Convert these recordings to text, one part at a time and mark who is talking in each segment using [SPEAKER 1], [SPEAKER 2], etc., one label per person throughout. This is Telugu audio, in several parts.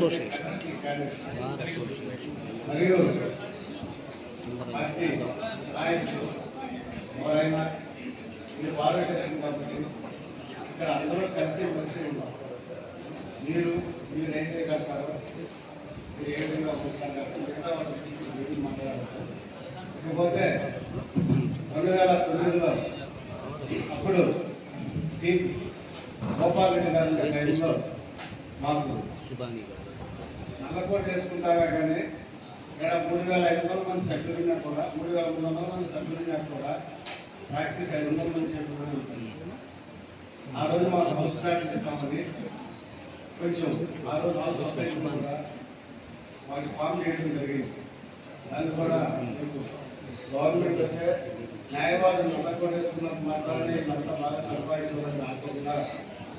[SPEAKER 1] అసోసియేషన్ బార్ అసోసియేషన్
[SPEAKER 2] ఇక్కడ అందరూ కలిసి కలిసి ఉన్నాం మీరు మీరు ఏం చేయగలుగుతారో మీరు ఏ విధంగా మాట్లాడారు మిగతా వాళ్ళ ఇకపోతే రెండు వేల తొమ్మిదిలో అప్పుడు టి గోపాల్ రెడ్డి గారి టైంలో మాకు
[SPEAKER 1] సుబాని గారు
[SPEAKER 2] అలకోట్ చేసుకుంటావే కానీ ఇక్కడ మూడు వేల ఐదు వందల మంది సభ్యులున్నా కూడా మూడు వేల మూడు వందల మంది సభ్యులున్నా కూడా ప్రాక్టీస్ ఐదు వందల మంది సభ్యులు ఉంటుంది. ఆ రోజు మాకు హౌస్ ప్రాక్టీస్ ఇస్తామని కొంచెం ఆ రోజు హౌస్ సొసైటీ కూడా వాటి ఫామ్ చేయడం జరిగింది. దాన్ని కూడా గవర్నమెంట్ వస్తే న్యాయవాదులు నల్లకోట వేసుకున్నంత మాత్రాన్ని అంతా బాగా సంపాదించమని అనుకుంటున్నా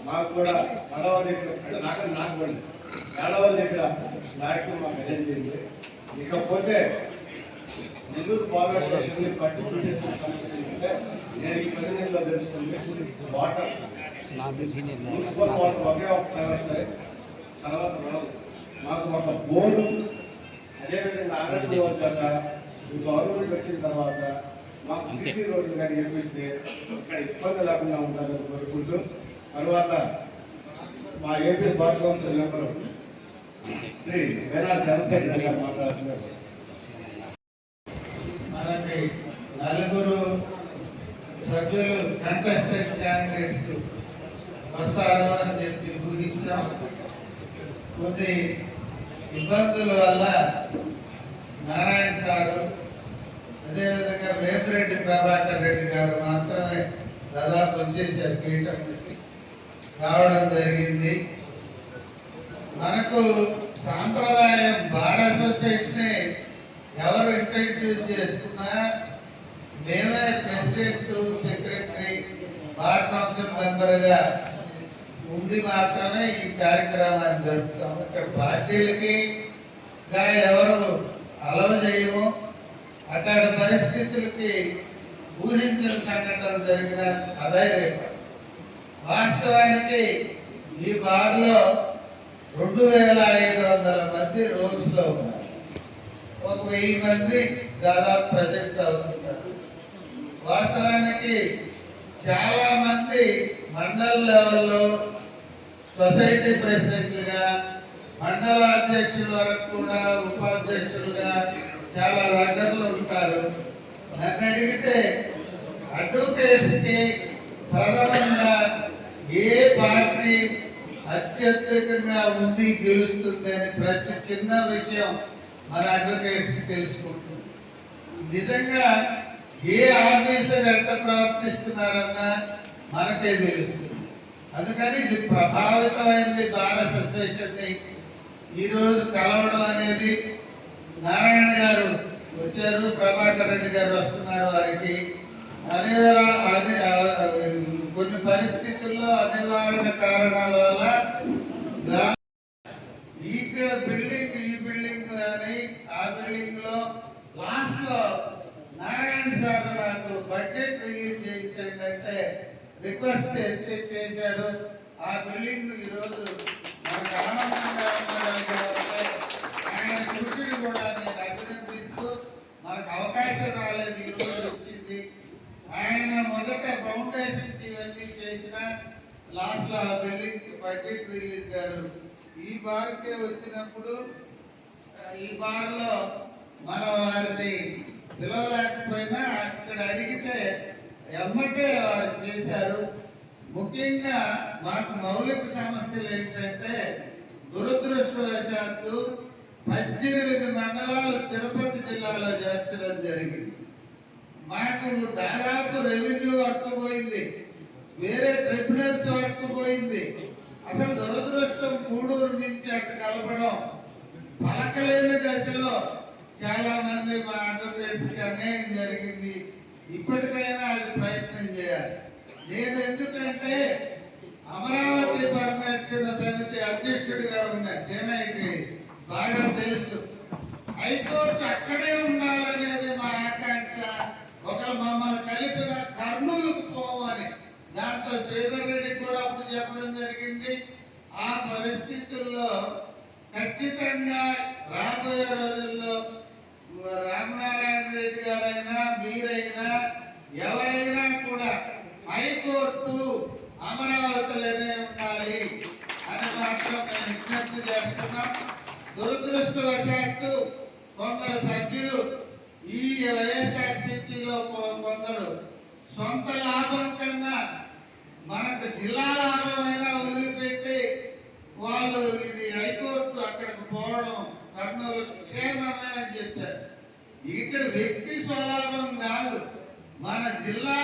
[SPEAKER 2] మాకు కూడా ఏడవ దగ్గర నాకు నాకు పడింది ఏడవ దగ్గర అరేంజ్ చేయండి ఇకపోతే నెల్లూరు పవర్ స్టేషన్ని పట్టి పట్టిస్తున్న సమస్య ఏంటంటే నేను ఈ పది నెలలో తెలుసుకుంది వాటర్ మున్సిపల్ వాటర్ ఒకే ఒకసారి వస్తాయి తర్వాత రావు మాకు ఒక బోర్డు అదేవిధంగా చేత ఈ గవర్నమెంట్ వచ్చిన తర్వాత మాకు. సిసి రోడ్లు కానీ నిర్మిస్తే ఇక్కడ ఇబ్బంది లేకుండా ఉంటుందని కోరుకుంటూ తర్వాత మా AP bar council member Shri Venadu Chandrasekhar గారు మాట్లాడుతున్నారు. మనకి నలుగురు సభ్యులు కంటెస్టెడ్ క్యాండిడేట్స్ వస్తారు అని చెప్పి ఊహించాం. కొన్ని ఇబ్బందుల వల్ల నారాయణ సారు అదేవిధంగా వేపిరెడ్డి ప్రభాకర్ రెడ్డి గారు మాత్రమే దాదాపు వచ్చేసారు. పీఠంకి రావడం జరిగింది. మనకు సాంప్రదాయం బార్ అసోసియేషనే ఎవరు ఇంట్రడ్యూస్ చేసుకున్నా మేమే ప్రెసిడెంట్ సెక్రటరీ బార్ కౌన్సిల్ మెంబర్గా ఉండి మాత్రమే ఈ కార్యక్రమాన్ని జరుపుతాం ఇక్కడ పార్టీలకి ఎవరు అలవ చేయము. అట్లాంటి పరిస్థితులకి ఊహించిన సంఘటనలు జరిగిన అదే రేపు వాస్తవానికి ఈ బార్లో రెండు వేల ఐదు వందల మంది రోల్స్లో ఉన్నారు. ఒక వెయ్యి మంది దాదాపు ప్రజెక్ట్ అవుతున్నారు వాస్తవానికి చాలా మంది మండల లెవెల్లో సొసైటీ ప్రెసిడెంట్లుగా మండల అధ్యక్షుడు వరకు కూడా ఉపాధ్యక్షులుగా చాలా దగ్గరలో ఉంటారు. నన్ను అడిగితే అడ్వకేట్స్కి ప్రథమంగా ఏ పార్టీ అత్యధికంగా ఉంది గెలుస్తుంది అని ప్రతి చిన్న విషయం మన అడ్వకేట్స్ తెలుసుకుంటుంది. నిజంగా ఏ ఆఫీసర్ ఎట్ట ప్రవర్తిస్తున్నారన్నా మనకే తెలుస్తుంది. అందుకని ఇది ప్రభావితమైంది భారత అసోసియేషన్ని ఈరోజు కలవడం అనేది నారాయణ గారు వచ్చారు ప్రభాకర్ రెడ్డి గారు వస్తున్నారు వారికి. అనేదరా అని కొన్ని పరిస్థితుల్లో అనివార్య కారణాల వల్ల ఇక్కడ బిల్డింగ్ ఈ బిల్డింగ్ కానీ ఆ బిల్డింగ్లో లాస్ట్లో నారాయణ సార్ నాకు బడ్జెట్ రిలీజ్ చేయించండి రిక్వెస్ట్ చేస్తే చేశారు. ఆ బిల్డింగ్ ఈరోజు మనకు ఆనందంగా ఉండడానికి ఆయన కృషిని కూడా నేను అభినందిస్తూ మనకు అవకాశం రాలేదు ఈరోజు వచ్చింది. ఆయన మొదట ఫౌండేషన్ ఇవన్నీ చేసిన లాస్ట్లో ఆ బిల్డింగ్ బడ్జెట్ రిలీజ్ గారు. ఈ బార్కే వచ్చినప్పుడు ఈ బార్లో మన వారిని పిలవలేకపోయినా అక్కడ అడిగితే ఎమ్మటే వారు చేశారు. ముఖ్యంగా మాకు మౌలిక సమస్యలు ఏంటంటే దురదృష్టవశాత్తు పద్దెనిమిది మండలాలు తిరుపతి జిల్లాలో చేర్చడం జరిగింది. మాకు దాదాపు రెవెన్యూ వర్క్ పోయింది వేరే ట్రిబ్యునల్స్ వర్క్ పోయింది అసలు దురదృష్టం కూడూరు నుంచి అటు కలపడం పలకలేని దశలో చాలా మంది మా అడ్వకేట్స్ అన్యాయం జరిగింది. ఇప్పటికైనా అది ప్రయత్నం చేయాలి. నేను ఎందుకంటే అమరావతి పరిరక్షణ సమితి అధ్యక్షుడిగా ఉన్న చెన్నైకి బాగా తెలుసు. హైకోర్టు అక్కడే ఉండాలనేది మా ఒకరు మమ్మల్ని కలిపిన కర్నూలుకు పోవాలి. దాంతో శ్రీధర్ రెడ్డి కూడా అప్పుడు చెప్పడం జరిగింది. ఆ పరిస్థితుల్లో ఖచ్చితంగా రాబోయే రోజుల్లో రామనారాయణ రెడ్డి గారైనా మీరైనా ఎవరైనా కూడా హైకోర్టు అమరావతిలోనే ఉండాలి అని మాత్రం మేము విజ్ఞప్తి చేస్తున్నాం. దురదృష్టవశాత్తు కొందరు సభ్యులు ఈ వైఎస్ఆర్సీపీలో కొందరు సొంత లాభం కన్నా మనకు జిల్లా లాభమైనా వదిలిపెట్టి వాళ్ళు ఇది హైకోర్టు అక్కడికి పోవడం కర్నూలు క్షేమమే అని చెప్పారు. ఇక్కడ వ్యక్తి స్వలాభం కాదు. మన జిల్లా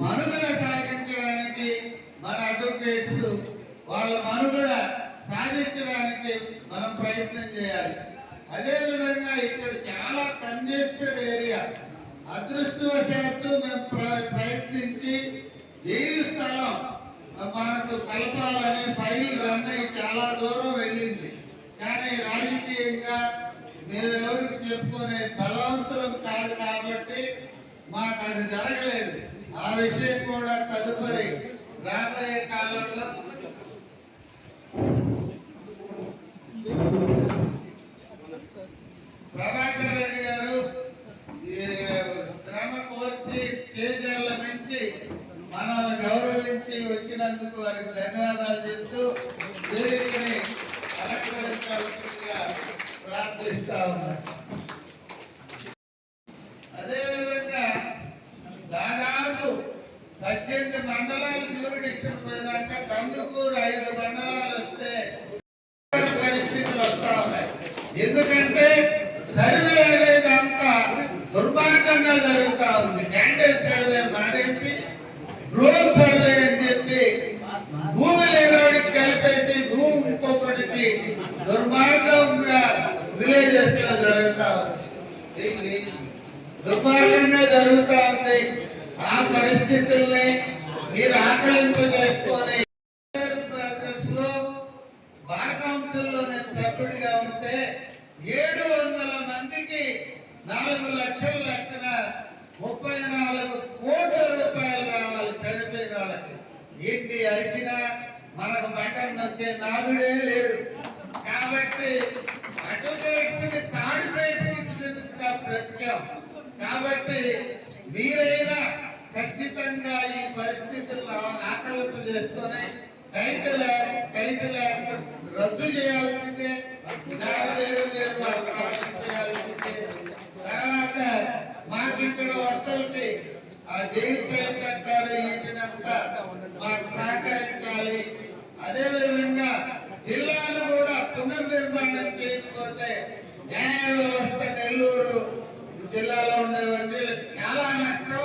[SPEAKER 2] మనుగడ సాగించడానికి మన అడ్వకేట్స్ వాళ్ళ మనుగడ సాధించడానికి మనం ప్రయత్నం చేయాలి. అదేవిధంగా ఇక్కడ చాలా కంజెస్టెడ్ ఏరియా. అదృష్టవశాత్తు మేము ప్ర- ప్రయత్నించి జైలు స్థలం మనకు కలపాలనే ఫైల్ రన్ అయ్యి చాలా దూరం వెళ్ళింది. కానీ రాజకీయంగా మేము ఎవరికి చెప్పుకునే బలవంతులం కాదు కాబట్టి మాకు అది జరగలేదు. ఆ విషయం కూడా తదుపరి రాబోయే కాలంలో ప్రభాకర్ రెడ్డి గారు శ్రమ కోర్చి చేజర్ల నుంచి మనల్ని గౌరవించి వచ్చినందుకు వారికి ధన్యవాదాలు చెప్తూ వేదికని అలంకరించాల్సిందిగా ప్రార్థిస్తా ఉన్నాను అదేవిధంగా దాదాపు పద్దెనిమిది మండలాలు జ్యూరిడిక్షన్ పోయినాక కందుకూరు ఐదు మండలాలు వస్తే పరిస్థితులు వస్తా ఉన్నాయి. ఎందుకంటే సర్వే అనేది అంతా దుర్మార్గంగా జరుగుతా ఉంది క్యాండిల్ సర్వే మానేసి డ్రోన్ సర్వే అని చెప్పి భూమి లేనివాడికి కలిపేసి భూమి ఇంకొకటికి దుర్మార్గంగా విలేజెస్లో జరుగుతా ఉంది. దుర్మార్గంగా జరుగుతా ఉంది. ఆ పరిస్థితుల్ని మీరు ఆకలింపు చేస్తే లో బార్ కౌన్సిల్లో నేను సభ్యుడిగా ఉంటే ఏడు వందల మందికి నాలుగు లక్షల లెక్కన ముప్పై నాలుగు కోట్ల రూపాయలు రావాలి చనిపోయిన వాళ్ళకి ఎన్ని అరిచినా మనకు బటన్ నొక్కే నాదుడే లేడు కాబట్టి అడ్వకేట్స్ని థర్డ్ గ్రేడ్ సిటిజన్స్గా బ్రతికాం కాబట్టి మీరైనా ఖచ్చితంగా ఈ పరిస్థితుల్లో ఆకలింపు చేసుకొని టైటిల్ టైటిల్ రద్దు చేయాల్సిందే. దాని చేయాల్సిందే తర్వాత మాకు ఇక్కడ వస్తువులకి ఆ జైలు కట్టారు వీటినంతా మాకు సహకరించాలి. అదే విధంగా జిల్లాను కూడా పునర్నిర్మాణం చేయకపోతే న్యాయ వ్యవస్థ నెల్లూరు జిల్లాలో ఉండేవంటే చాలా నష్టం.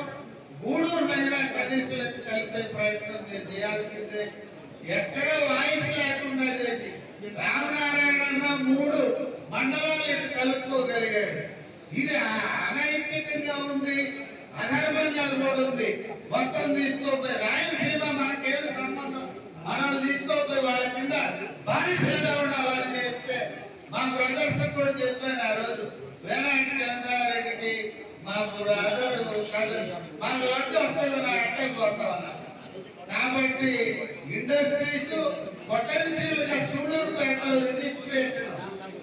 [SPEAKER 2] గూడూరు నగర కనీసులకు కలిపే ప్రయత్నం మీరు చేయాల్సిందే. ఎక్కడ వాయిస్ లేకుండా చేసి రామనారాయణ మూడు మండలాలకు కలుపుకోగలిగాడు. ఇది అనైతికంగా ఉంది అధర్మంగా కూడా ఉంది. మొత్తం తీసుకోపోయి రాయలసీమ మనకేమి సంబంధం? మనం తీసుకోపోయి వాళ్ళ కింద బానిసలుగా ఉండాలని చెప్తే మా బ్రదర్స్ కూడా చెప్పాను ఆ రోజు వేనాటి చంద్రారెడ్డికి మా బ్రదర్ కజిన్ మన లడ్డు వస్తుంది నా అట్టే పోతా ఉన్నా కాబట్టి ఇండస్ట్రీస్ పొటెన్షియల్గా సూడూరుపేటలో రిజిస్ట్రేషన్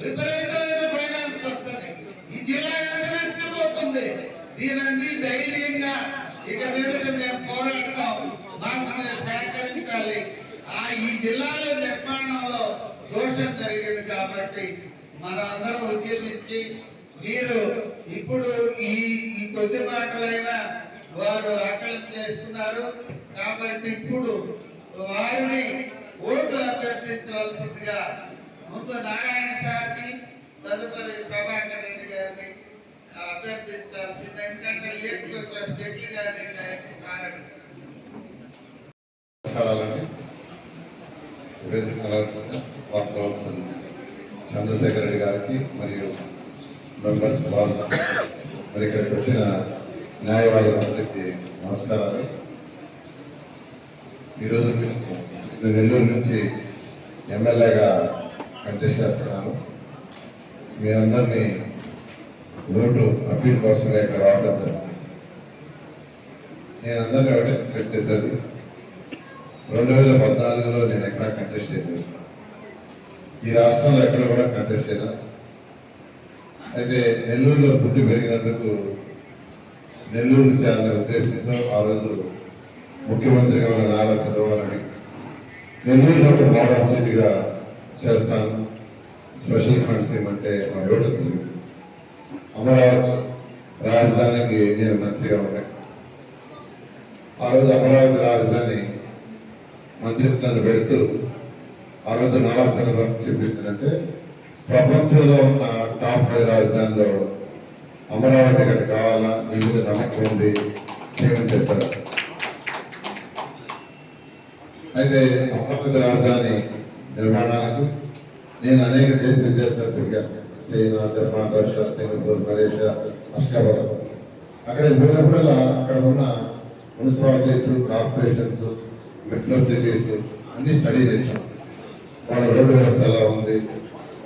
[SPEAKER 2] విపరీతమైన ఫైనాన్స్ వస్తుంది ఈ జిల్లా ఎంత నష్టపోతుంది దీనన్ని ధైర్యంగా ఇక మీదట మేము పోరాడతాం మాకు మీరు సహకరించాలి ఆ ఈ జిల్లాల నిర్మాణంలో దోషం జరిగింది కాబట్టి మనం అందరం ఉద్యమించి మీరు ఇప్పుడు ఈ ఈ కొద్ది మాటలైనా వారు ఆకలింపు చేసుకున్నారు కాబట్టి ఇప్పుడు వారిని ఓట్లు అభ్యర్థించవలసిందిగా ముందు నారాయణ సార్ని తదుపరి ప్రభాకర్ రెడ్డి గారిని అభ్యర్థించాల్సింది. ఎందుకంటే లేట్కి వచ్చారు షెడ్యూల్ గారి ఆయన్ని సార్
[SPEAKER 3] చంద్రశేఖర్ రెడ్డి గారికి మరియు మెంబర్స్ వాళ్ళు మరి ఇక్కడికి వచ్చిన న్యాయవాదులందరికీ నమస్కారాలు. ఈరోజు నేను నెల్లూరు నుంచి ఎమ్మెల్యేగా కంటెస్ట్ చేస్తున్నాను. మీ అందరినీ ఓటు అప్పీల్ కోసం ఇక్కడ రావడం నేను అందరినీ ఒకటే రిక్వెస్ట్ రెండు వేల పద్నాలుగులో నేను ఎక్కడ కంటెస్ట్ చేయలేదు. ఈ రాష్ట్రంలో ఎక్కడ కూడా కంటెస్ట్ చేయలేదు అయితే నెల్లూరులో పుట్టి పెరిగినందుకు నెల్లూరు చేయాలనే ఉద్దేశంతో ఆ రోజు ముఖ్యమంత్రిగా ఉన్న నారా చంద్రబాబు నెల్లూరులో ఒక మోడల్ సిటీగా చేస్తాను. స్పెషల్ ఫండ్స్ ఏమంటే మా ఎవరో తెలియదు. అమరావతి రాజధానికి నేను మంత్రిగా ఉన్నాయి ఆ రోజు అమరావతి రాజధాని మంత్రిత్వాన్ని పెడుతూ ఆ రోజు నారా చంద్రబాబు చెప్పిందంటే ప్రపంచంలో ఉన్న టాప్ ఫైవ్ రాజధానిలో అమరావతి ఇక్కడ కావాలా? మీ మీద నమ్మకం ఉంది. చేయమని చెప్పారు. అయితే అమరావతి రాజధాని నిర్మాణానికి నేను అనేక దేశ విద్యార్థులు తిరిగాను China Japan Russia Singapore Malaysia అష్టావరం అక్కడ పోయినప్పుడల్లా అక్కడ ఉన్న మున్సిపాలిటీస్ కార్పొరేషన్స్ మెట్రో సిటీస్ అన్ని స్టడీ చేశాం. వాళ్ళ రోడ్డు వ్యవస్థ ఎలా ఉంది?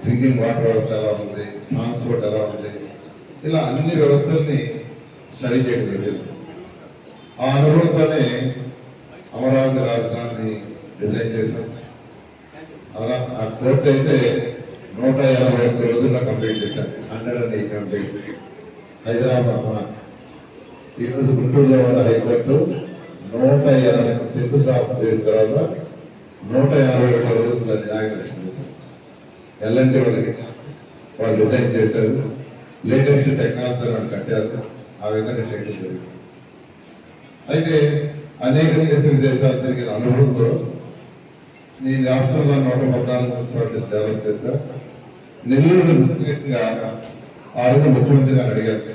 [SPEAKER 3] డ్రింకింగ్ వాటర్ వ్యవస్థ ఎలా ఉంది? ట్రాన్స్పోర్ట్ ఎలా ఉంది? ఇలా అన్ని వ్యవస్థల్ని స్టడీ చేయడం జరిగింది. ఆ అనుభవంతోనే డిజైన్ చేశాం. అలా ఆ కోర్టు అయితే నూట ఎనభై ఒక్క రోజుల్లో కంప్లీట్ చేశాను hundred and eighty days Hyderabad మన ఈరోజు గుంటూరులో ఉన్న హైకోర్టు నూట ఎనభై శంకుస్థాపన చేసిన తర్వాత నూట ఎనభై ఒక్క రోజుల్లో న్యాయదర్శనం చేశారు. ఎల్ఎన్టీ వాళ్ళకి వాళ్ళు డిజైన్ చేశారు. లేటెస్ట్ టెక్నాలజీ వాళ్ళు కట్టారు. ఆ విధంగా ట్రైన్ చేశారు. అయితే అనేక దేశాలు విదేశాలు తిరిగిన అనుభవంతో నేను రాష్ట్రంలో నూట పద్నాలుగు మున్సిపాలిటీస్ డెవలప్ చేశారు నెల్లూరు ప్రత్యేకంగా ఆ రోజు ముఖ్యమంత్రి గారు అడిగారు.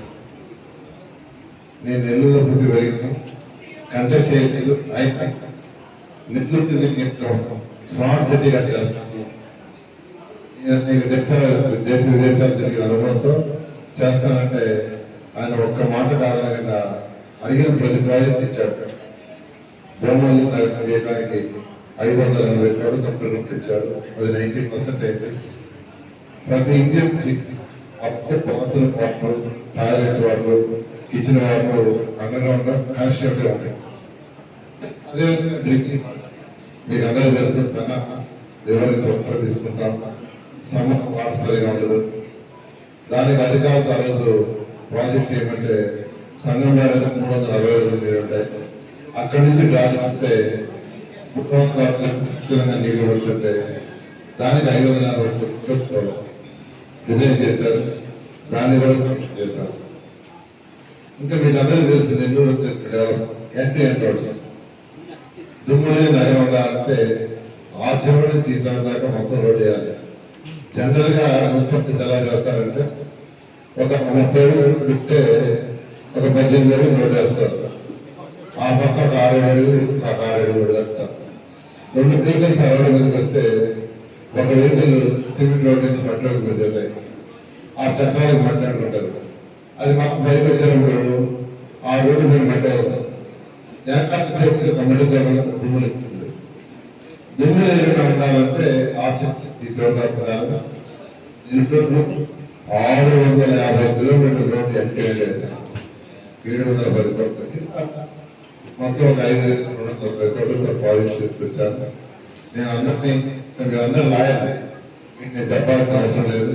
[SPEAKER 3] నేను నెల్లూరులో పుట్టి పెరిగింది కంటెస్ట్ చేయలేదు. అయితే నెల్లూరు స్మార్ట్ సిటీగా చేస్తాను. నేను దేశ విదేశాలు జరిగిన అనుభవంతో చేస్తానంటే ఆయన ఒక్క మాట కాదనకుండా అడిగిన ప్రతి ప్రాజెక్ట్ ఇచ్చాడు. బొమ్మలు చేయడానికి ఐదు వందల ఎనభై కోట్లు రూపాయలు ఇచ్చారు అది నైన్టీ పర్సెంట్ అయింది ప్రతి ఇండియన్ అప్పుడు పాత్ర water toilet water kitchen water underground constitute ఉంటాయి. అదేవిధంగా డ్రింకింగ్ మీకు అందరూ తెలుసు తన ఎవరి నుంచి ఒక్కరు తీసుకుంటాం. సమ్మర్ వాటర్ సరిగా ఉండదు. దానికి అధికారులు ఆ రోజు ప్రాజెక్ట్ ఏమంటే సంఘం మేరకు మూడు వందల అరవై ఐదు ఉంటాయి. అక్కడి నుంచి డ్రా చేస్తే ముప్పై వందల నీళ్ళు వచ్చుంటే దానికి ఐదు వందల అరవై కోట్లు డిజైన్ చేశారు. దాన్ని కూడా చేశారు. ఇంకా మీకు అందరూ తెలుసు నెల్లూరు డెవలప్ ఎంట్రీ ఎంట్రోడ్స్ దుమ్ములే నయం అంటే ఆ చెరువు నుంచి ఈ చివరి దాకా మొత్తం రోడ్ చేయాలి. జనరల్గా మున్సిపాలిటీస్ ఎలా చేస్తారంటే ఒక ముప్పై ఏళ్ళు పెడితే ఒక పద్దెనిమిది ఏళ్ళు రోడ్ వేస్తారు ఆ పక్క ఒక ఆరు ఏడు ఒక ఆరు ఏడు రెండు వెహికల్స్ అరవై మీదకి వస్తే ఒక వెహికల్ సిమెంట్ రోడ్ నుంచి మట్టి వెళ్ళాయి ఆ చట్టాలకు మాట్లాడుకుంటారు. అది మాకు బయటకు వచ్చినప్పుడు ఆ రోడ్డు మీద మట్టి అవుతాం ఏకాంత చెట్లు కమిటీతో దుమ్ములు ఇస్తుంది. దుమ్ములు ఏమైనా ఉండాలంటే ఆ చెట్టు తీసుకుంటారు ఇంట్లో ఆరు వందల యాభై కిలోమీటర్ రోడ్డు ఎంట్రీ వేసాను ఏడు వందల పది కోట్లకి మొత్తం ఒక ఐదు రెండు వందల తొంభై తీసుకొచ్చాను నేను అందరినీ మీరు అందరూ లాయర్ మీకు నేను చెప్పాల్సిన అవసరం లేదు.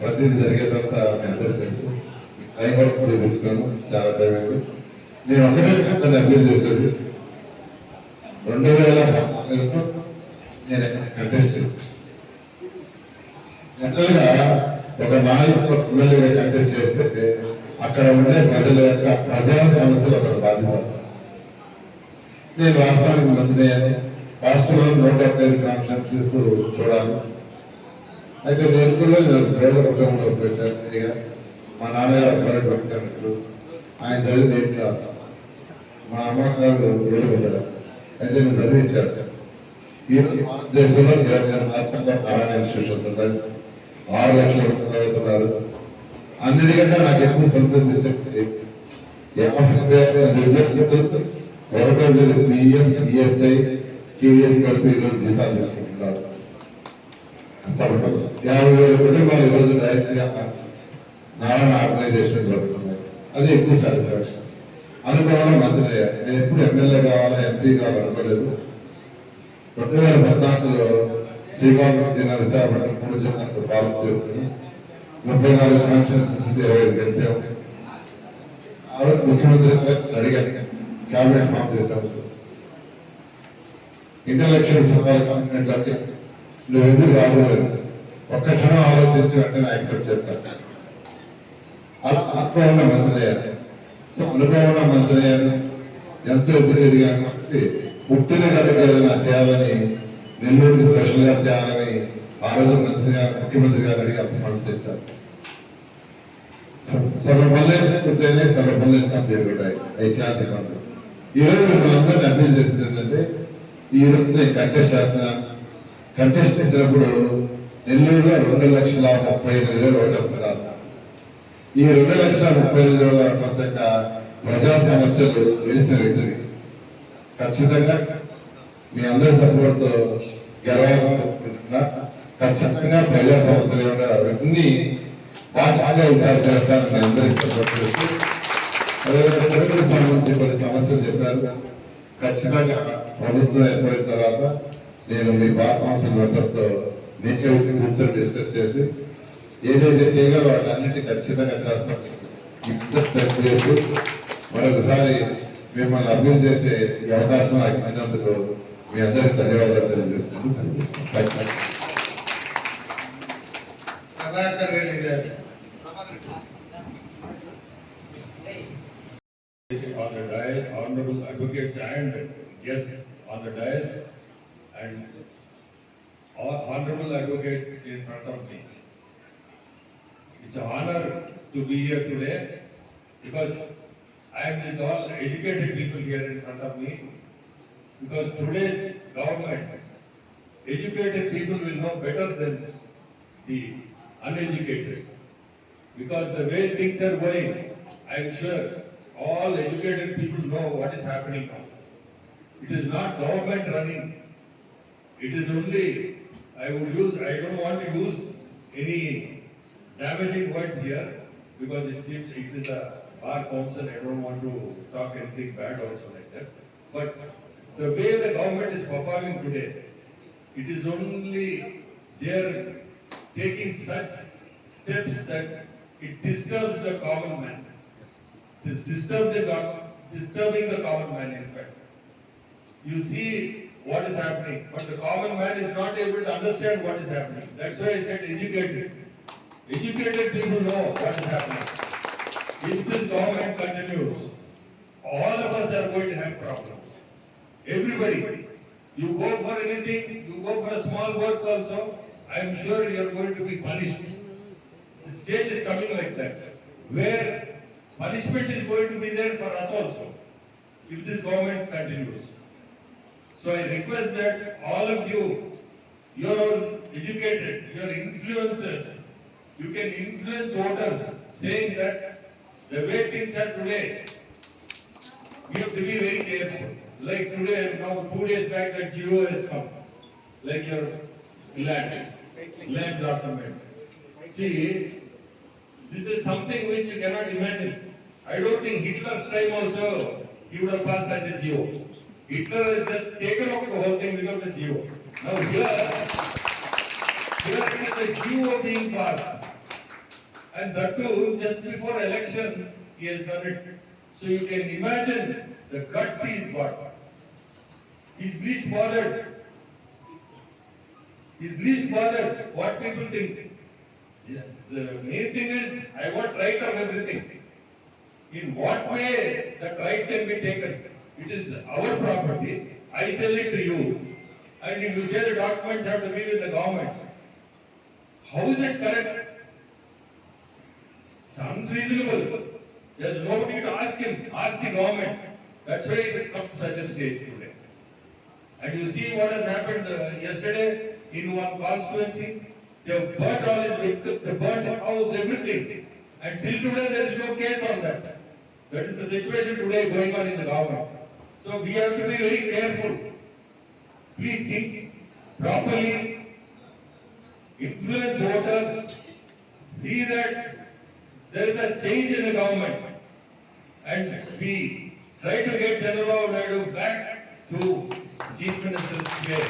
[SPEAKER 3] ప్రతిదీ జరిగేదంతా మీ అందరికీ తెలుసు. టైం వరకు కూడా తీసుకున్నాను చాలా టైం అయింది. నేను ఒకటే మిమ్మల్ని అప్పీల్ చేసేది. రెండు వేల పద్నాలుగులో నేను కంటెస్ట్ జనరల్గా ఒక నాలుగు ఎమ్మెల్యేగా కంటెస్ట్ చేస్తే అక్కడ ఉండే ప్రజల యొక్క ప్రజా సమస్యలు అక్కడ బాధ్యత నేను రాష్ట్రానికి మంత్రి రాష్ట్రంలో నూట డెబ్బై ఐదు కాన్ఫరెన్సెస్ చూడాలి అయితే నేను కూడా నేను పేద కుటుంబంలో పెట్టాను ఇక మా నాన్నగారు ప్రైవేట్ పెట్టినట్లు ఆయన చదివింది ఎయిత్ క్లాస్ మా అమ్మగారు ఏడు ఎలుగుదల అయితే నేను చదివించాడు ఈ భారతదేశంలో ఇరవై ఆరు రాష్ట్రంలో నారాయణ ఇన్స్టిట్యూషన్స్ ఉన్నాయి ఆరు లక్షల మంది చదువుతున్నారు అన్నిటికంటే నాకు ఎప్పుడు సంతృప్తి ఒకటో పిఎం ఈఎస్ఐ టీవీఎస్ కలిపి ఈరోజు జీతాలు తీసుకుంటున్నారు యాభై వేల కుటుంబాలు ఈరోజు డైరెక్ట్గా నారాయణ ఆర్గనైజేషన్ జరుగుతున్నాయి అది ఎక్కువ సాటిస్ఫాక్షన్ అనుకోవడం మంత్రి నేను ఎప్పుడు ఎమ్మెల్యే కావాలా ఎంపీ కావాలి అనుకోలేదు రెండు వేల పద్నాలుగులో శ్రీకాకుళం జిల్లా విశాఖపట్నం మూడు జిల్లాలకు పాలన చేస్తుంది ముప్పై నాలుగు కాన్స్టిట్యూన్సీస్ ఇరవై ఐదు గెలిచాము ముఖ్యమంత్రి అడిగాను క్యాబినెట్ ఫామ్ చేశారు ఇంటలెక్చువల్ సభల కాన్ఫిడెంట్ నువ్వు ఎందుకు రాబోలేదు ఒక్క క్షణం ఆలోచించి వెంటనే యాక్సెప్ట్ చేస్తాను అలా అనుభవం మంత్రి సో అనుభవం మంత్రి ఎంతో ఎదురు ఎదిగాను కాబట్టి పుట్టిన గడ్డకి ఏదైనా చేయాలని నెల్లూరుకి స్పెషల్గా చేయాలని ఆ రోజు మంత్రి గారు ముఖ్యమంత్రి గారు అడిగి అప్పుడు ఫండ్స్ తెచ్చారు. సగం పనులు పూర్తయినాయి సగం పనులు కంప్లీట్ ఉంటాయి ఐతిహాసిక పనులు. ఈ రోజు మిమ్మల్ని అందరినీ అప్పీల్ చేసింది ఏంటంటే ఈ రోజు నేను కంటెస్ట్ చేస్తున్నాను కంటెస్ట్ చేసినప్పుడు నెల్లూరులో రెండు లక్షల ముప్పై ఐదు వేలు ఓటు వస్తున్నారు ఈ రెండు లక్షల ముప్పై ఎనిమిది వేల ఓటు వస్తాక ప్రజా సమస్యలు తెలిసిన వ్యక్తిది. ఖచ్చితంగా మీ అందరి సపోర్ట్తో గెలవాలనుకుంటున్నా. ఖచ్చితంగా ప్రజా సమస్యలు ఏమన్నా అవన్నీ బాగా ఈసారి చేస్తానని అందరికీ సపోర్ట్ చేస్తూ అదేవిధంగా సంబంధించి కొన్ని సమస్యలు చెప్పారు. ఖచ్చితంగా ప్రభుత్వం ఏర్పడిన తర్వాత నేను మీ బార్ కౌన్సిల్ మెంబర్స్తో నేను కూర్చొని డిస్కస్ చేసి ఏదైతే చేయగలరో వాటన్నిటి ఖచ్చితంగా చేస్తాం. ఇంట్రెస్ట్ చేసి మరొకసారి మిమ్మల్ని అభివృద్ధి చేసే ఈ అవకాశం నాకు ఇచ్చినందుకు మీ అందరికీ ధన్యవాదాలు తెలియజేస్తున్నాను.
[SPEAKER 4] Guests on the dais, and honorable advocates in front of me. It's an honor to be here today because I am with all educated people here in front of me. Because today's government, educated people will know better than the uneducated. Because the way things are going, I am sure all educated people know what is happening now. It is not government running. It is only, I would use, I don't want to use any damaging words here because it seems it is a bar council, I don't want to talk anything bad also like that. But the way the government is performing today, it is only, they are taking such steps that it disturbs the common man. This disturb the, gov- disturbing the common man in fact. You see what is happening, but the common man is not able to understand what is happening. That's why I said educated. Educated people know what is happening. If this government continues, all of us are going to have problems. Everybody. You go for anything, you go for a small work also, I am sure you are going to be punished. The stage is coming like that, where punishment is going to be there for us also, if this government continues. So I request that all of you, you are all educated, you are influencers, you can influence voters, saying that the way things are today, we have to be very careful. Like today, now two days back, that GO has come, like your land, land document. See, this is something which you cannot imagine. I don't think Hitler's time also, he would have passed as a GO. Hitler has just taken off the whole thing because of the. Now here, here is the GO being passed. And that too, just before elections, he has done it. So you can imagine the guts he's got. He's least bothered. He's least bothered what people think. The main thing is, I want right of everything. In what way that right can be taken? It is our property, I sell it to you. And if you say the documents have to be with the government, how is it correct? It's unreasonable. There's nobody to ask him, ask the government. That's why it has come to such a stage today. And you see what has happened uh, yesterday in one constituency? They have burnt all his vehicles, they burnt the house, everything. And till today, there is no case on that. That is the situation today going on in the government. So we have to be very careful. Please think properly, influence voters, see that there is a change in the government. And we try to get Chandrababu Naidu back to chief minister's chair.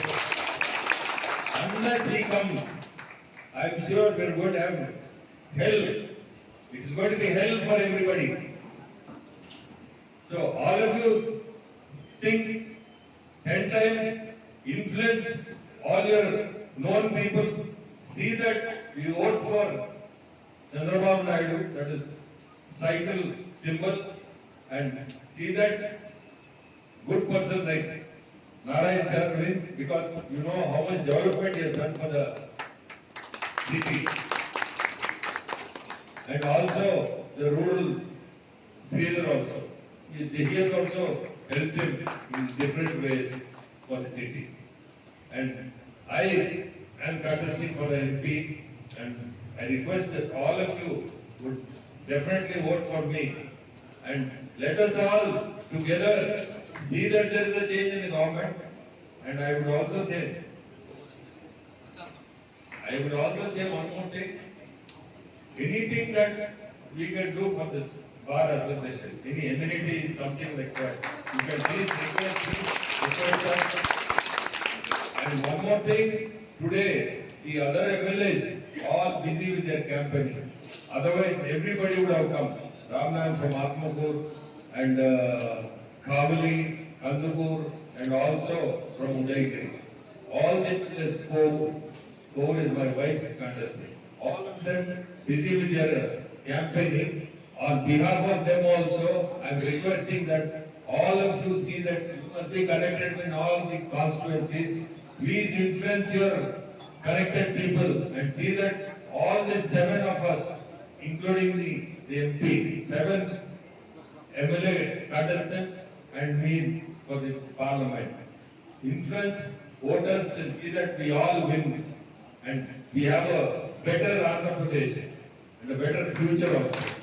[SPEAKER 4] Unless he comes, I am sure we are going to have hell. It is going to be hell for everybody. So all of you think ten times, influence all your known people, see that you vote for Chandrababu Naidu, that is cycle symbol, and see that good person like Narayan sir wins because you know how much development he has done for the city. And also the rural Sridhar also. He he has also him in different ways for the city. And I am courtesy for the MP and I request that all of you would definitely vote for me. And let us all together see that there is a change in the government. And I would also say, I would also say one more thing. Anything that we can do for this bar association, any amenity is something like that. You can please request me, request. And one more thing, today, the other MLAs all busy with their campaign. Otherwise, everybody would have come. Ramnan from Atmapur and uh, Kavali, Kandapur and also from Udaigiri. All the spoke, Kaur is my wife contesting. All of them busy with their campaigning. On behalf of them also, I am requesting that all of you see that you must be connected in all the constituencies. Please influence your connected people and see that all the seven of us, including the, the MP, seven MLA contestants and me for the parliament. Influence voters and see that we all win and we have a better Andhra Pradesh and a better future also.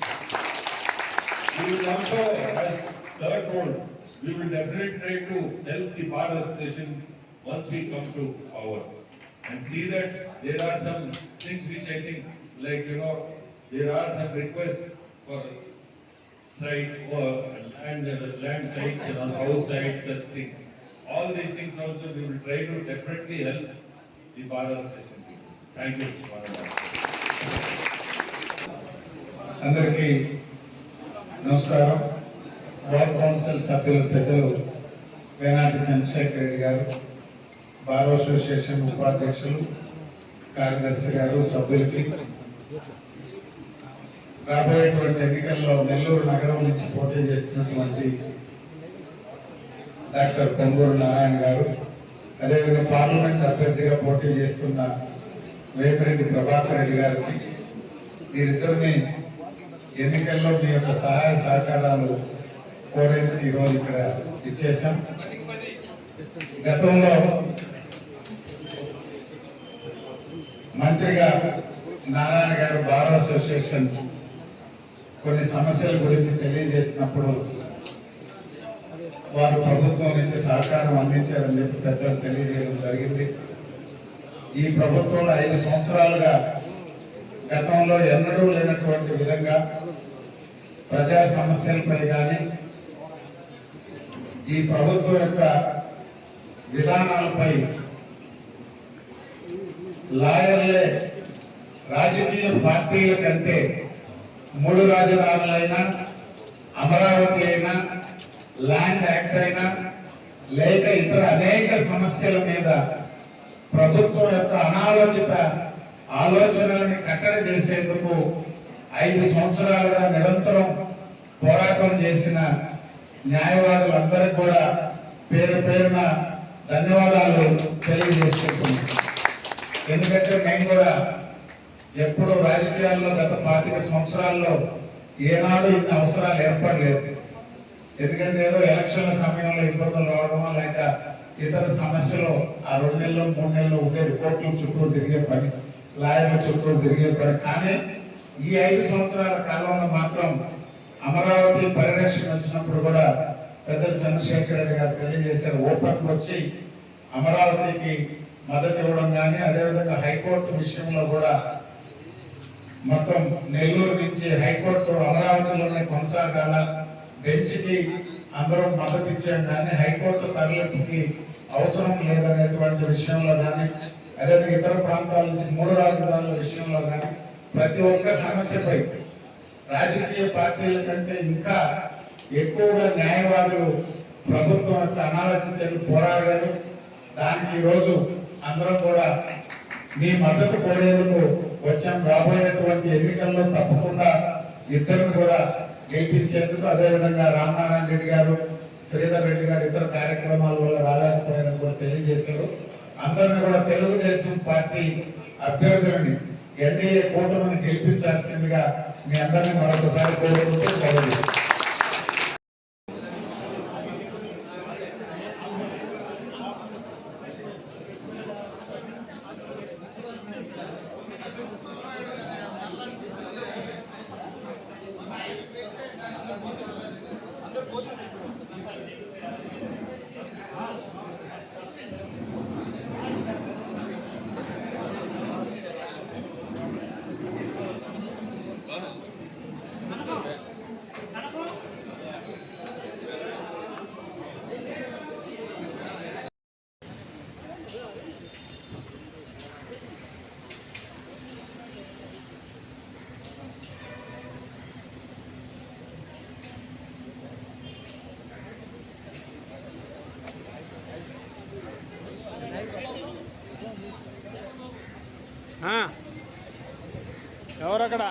[SPEAKER 4] We will also, as third told, we will definitely try to help the bar association once we come to power. And see that there are some things which I think, like, you know, there are some requests for sites or land, uh, land sites and on house sites, such things. All these things also we will try to definitely help the bar association people. Thank you. Madam.
[SPEAKER 5] అందరికీ నమస్కారం. బార్ కౌన్సిల్ సభ్యులు పెద్దలు వేనాటి చంద్రశేఖర్ రెడ్డి గారు బార్ అసోసియేషన్ ఉపాధ్యక్షులు కార్యదర్శి గారు సభ్యులకి. రాబోయేటువంటి ఎన్నికల్లో నెల్లూరు నగరం నుంచి పోటీ చేస్తున్నటువంటి డాక్టర్ పొంగూరు నారాయణ గారు అదేవిధంగా పార్లమెంట్ అభ్యర్థిగా పోటీ చేస్తున్న వేమిరెడ్డి ప్రభాకర్ రెడ్డి గారికి వీరిద్దరిని ఎన్నికల్లో మీ యొక్క సహాయ సహకారాలు కోరేందుకు ఈరోజు ఇక్కడ ఇచ్చేసాం గతంలో మంత్రిగా నారాయణ గారు బార్ అసోసియేషన్ కొన్ని సమస్యల గురించి తెలియజేసినప్పుడు వారు ప్రభుత్వం నుంచి సహకారం అందించారని చెప్పి పెద్దలు తెలియజేయడం జరిగింది. ఈ ప్రభుత్వంలో ఐదు సంవత్సరాలుగా గతంలో ఎన్నడూ లేనటువంటి విధంగా ప్రజా సమస్యలపై కానీ ఈ ప్రభుత్వం యొక్క విధానాలపై లాయర్లే రాజకీయ పార్టీల కంటే మూడు రాజధానులైనా అమరావతి అయినా ల్యాండ్ యాక్ట్ అయినా లేక ఇతర అనేక సమస్యల మీద ప్రభుత్వం యొక్క అనాలోచిత ఆలోచనలని కట్టడి చేసేందుకు ఐదు సంవత్సరాలుగా నిరంతరం పోరాటం చేసిన న్యాయవాదులందరికీ కూడా పేరు పేరున ధన్యవాదాలు తెలియజేసుకుంటున్నాం ఎందుకంటే మేము కూడా ఎప్పుడు రాజకీయాల్లో గత పాతిక సంవత్సరాల్లో ఏనాడు ఇన్ని అవసరాలు ఏర్పడలేదు. ఎందుకంటే ఏదో ఎలక్షన్ల సమయంలో ఇబ్బందులు రావడమో లేక ఇతర సమస్యలు ఆ రెండు నెలలు మూడు నెలలు ఉండేది కోర్టుల చుట్టూ తిరిగే పని. లాయర్ల చుట్టూ తిరిగే పని కానీ ఈ ఐదు సంవత్సరాల కాలంలో మాత్రం అమరావతి పరిరక్షణ వచ్చినప్పుడు కూడా పెద్దలు చంద్రశేఖర్ రెడ్డి గారు తెలియజేశారు. ఓపెన్కి వచ్చి అమరావతికి మద్దతు ఇవ్వడం కానీ అదేవిధంగా హైకోర్టు విషయంలో కూడా మొత్తం నెల్లూరు నుంచి హైకోర్టు అమరావతిలోనే కొనసాగాల బెంచ్కి అందరూ మద్దతు ఇచ్చాం కానీ హైకోర్టు తరలింపుకి అవసరం లేదనేటువంటి విషయంలో కానీ అదేవిధంగా ఇతర ప్రాంతాల నుంచి మూడు రాజధానుల విషయంలో కానీ ప్రతి ఒక్క సమస్యపై రాజకీయ పార్టీల కంటే ఇంకా ఎక్కువగా న్యాయవాదులు ప్రభుత్వం యొక్క అనాలోచించని పోరాడారు దానికి ఈరోజు అందరం కూడా మీ మద్దతు కోరేందుకు వచ్చాం. రాబోయేటువంటి ఎన్నికల్లో తప్పకుండా ఇద్దరు కూడా గెలిపించేందుకు అదేవిధంగా రామనారాయణ రెడ్డి గారు శ్రీధర్ రెడ్డి గారు ఇతర కార్యక్రమాల వల్ల రాలేకపోయారని కూడా తెలియజేశారు. అందరిని కూడా తెలుగుదేశం పార్టీ అభ్యర్థులని ఎన్డీఏ కూటమిని గెలిపించాల్సిందిగా మీ అందరినీ మరొకసారి కోరుకుంటూ సెలవు
[SPEAKER 6] ఎవరక్కడ?